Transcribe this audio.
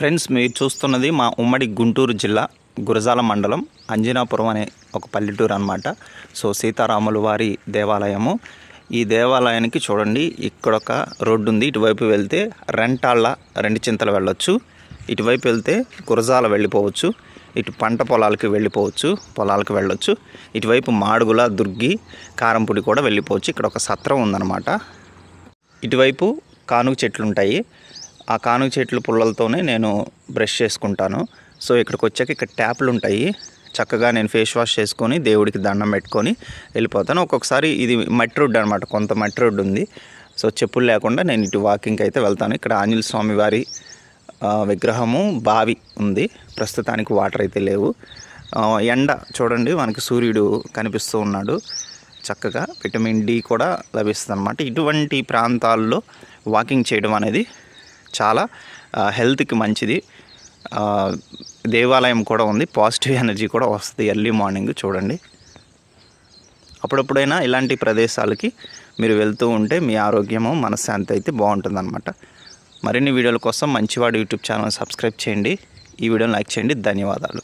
Friends మీరు చూస్తున్నది మా ఉమ్మడి గుంటూరు జిల్లా గురజాల మండలం అంజనాపురం అనే ఒక పల్లెటూరు అనమాట సో సీతారాములు వారి దేవాలయము. ఈ దేవాలయానికి చూడండి ఇక్కడ ఒక రోడ్డు ఉంది. ఇటువైపు వెళ్తే రెంటాళ్ళ రెండు చింతలు వెళ్ళొచ్చు. ఇటువైపు వెళ్తే గురజాల వెళ్ళిపోవచ్చు. ఇటు పంట పొలాలకి వెళ్ళిపోవచ్చు పొలాలకు వెళ్ళొచ్చు. ఇటువైపు మాడుగుల దుర్గి కారంపొడి కూడా వెళ్ళిపోవచ్చు. ఇక్కడ ఒక సత్రం ఉందన్నమాట. ఇటువైపు కానుక చెట్లు ఉంటాయి ఆ కానుగ చెట్లు పుల్లలతోనే నేను బ్రష్ చేసుకుంటాను. సో ఇక్కడికి వచ్చాక ఇక్కడ ట్యాప్లు ఉంటాయి చక్కగా నేను ఫేస్ వాష్ చేసుకొని దేవుడికి దండం పెట్టుకొని వెళ్ళిపోతాను. ఒక్కొక్కసారి ఇది మట్టి రోడ్డు అనమాట కొంత మట్టి రోడ్డు ఉంది. సో చెప్పులు లేకుండా నేను ఇటు వాకింగ్కి అయితే వెళ్తాను. ఇక్కడ ఆంజనేయ స్వామి వారి విగ్రహము బావి ఉంది. ప్రస్తుతానికి వాటర్ అయితే లేవు. ఎండ చూడండి మనకి సూర్యుడు కనిపిస్తూ ఉన్నాడు. చక్కగా విటమిన్ డి కూడా లభిస్తుంది అనమాట ఇటువంటి ప్రాంతాల్లో వాకింగ్ చేయడం అనేది చాలా హెల్త్కి మంచిది. దేవాలయం కూడా ఉంది. పాజిటివ్ ఎనర్జీ కూడా వస్తుంది ఎర్లీ మార్నింగ్ చూడండి. అప్పుడప్పుడైనా ఇలాంటి ప్రదేశాలకి మీరు వెళ్తూ ఉంటే మీ ఆరోగ్యము మనశ్శాంతి అయితే బాగుంటుందన్నమాట. మరిన్ని వీడియోల కోసం మంచివాడు యూట్యూబ్ ఛానల్ సబ్స్క్రైబ్ చేయండి. ఈ వీడియోని లైక్ చేయండి. ధన్యవాదాలు.